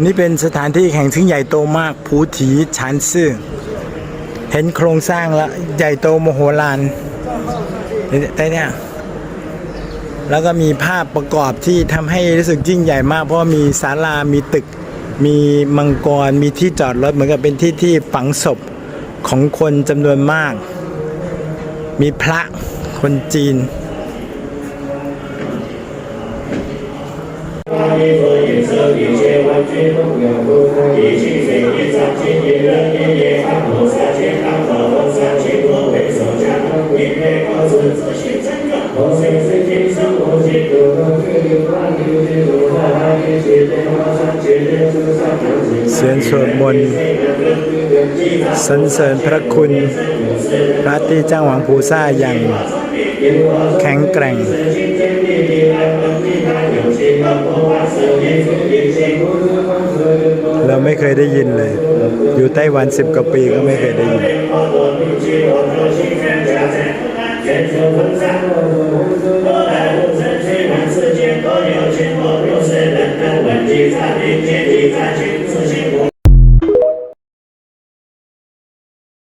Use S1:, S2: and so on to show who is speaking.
S1: นนี้เป็นสถานที่แห่งซึ่งใหญ่โตมากภูถีชานซื่อ เห็นโครงสร้างแล้วใหญ่โตมโหฬารได้เนี่ยแล้วก็มีภาพประกอบที่ทำให้รู้สึกยิ่งใหญ่มาก เพราะมีศาลา มีตึก มีมังกร มีที่จอดรถเหมือนกับเป็นที่ที่ฝังศพของคนจำนวนมาก มีพระคนจีน เสียงสวดมนต์สรรเสริญพระคุณพระที่จ้าหวังภูซ่าอย่างแข็งแกร่ง เราไม่เคยได้ยินเลย อยู่ไต้หวันสิบกว่าปีก็ไม่เคยได้ยิน
S2: 世界多有钱多有钱，人人问题在民间，地在群